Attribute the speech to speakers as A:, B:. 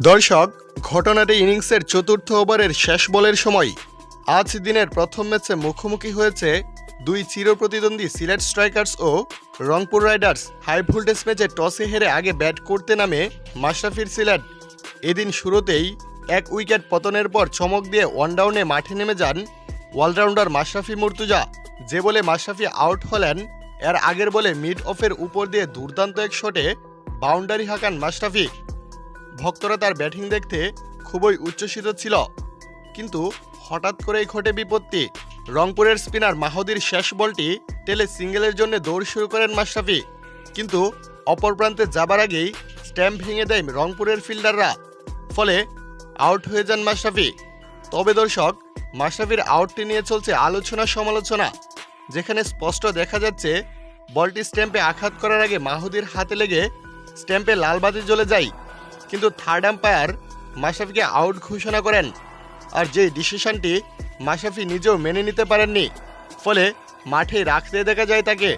A: দর্শক, ঘটনাটি ইনিংসের চতুর্থ ওভারের শেষ বলের সময়। আজ দিনের প্রথম ম্যাচে মুখোমুখি হয়েছে দুই চিরপ্রতিদ্বন্দ্বী সিলেট স্ট্রাইকার্স ও রংপুর রাইডার্স। হাই ভোল্টেজ ম্যাচে টসে হেরে আগে ব্যাট করতে নামে মাশরাফির সিলেট। এদিন শুরুতেই এক উইকেট পতনের পর চমক দিয়ে ওয়ানডাউনে মাঠে নেমে যান অলরাউন্ডার মাশরাফি মুর্তুজা। যে বলে মাশরাফি আউট হলেন, এর আগের বলে মিড অফের উপর দিয়ে দুর্দান্ত এক শটে বাউন্ডারি হাঁকান মাশরাফি। ভক্তরা তার ব্যাটিং দেখতে খুবই উচ্ছ্বসিত ছিল। কিন্তু হঠাৎ করেই ঘটে বিপত্তি। রংপুরের স্পিনার মাহদির শেষ বলটি টেলে সিঙ্গেলের জন্য দৌড় শুরু করেন মাশরাফি। কিন্তু অপর প্রান্তে যাবার আগেই স্ট্যাম্প ভেঙে দেয় রংপুরের ফিল্ডাররা। ফলে আউট হয়ে যান মাশরাফি। তবে দর্শক, মাশরাফির আউটটি নিয়ে চলছে আলোচনা সমালোচনা। যেখানে স্পষ্ট দেখা যাচ্ছে, বলটি স্ট্যাম্পে আঘাত করার আগে মাহুদির হাতে লেগে স্ট্যাম্পে লাল বাতি জ্বলে যায়। কিন্তু থার্ড আম্পায়ার মাশরাফিকে আউট ঘোষণা করেন। আর যে ডিসিশনটি মাশরাফি নিজেও মেনে নিতে পারেননি, ফলে মাঠে রাখতে দেখা যায় তাকে।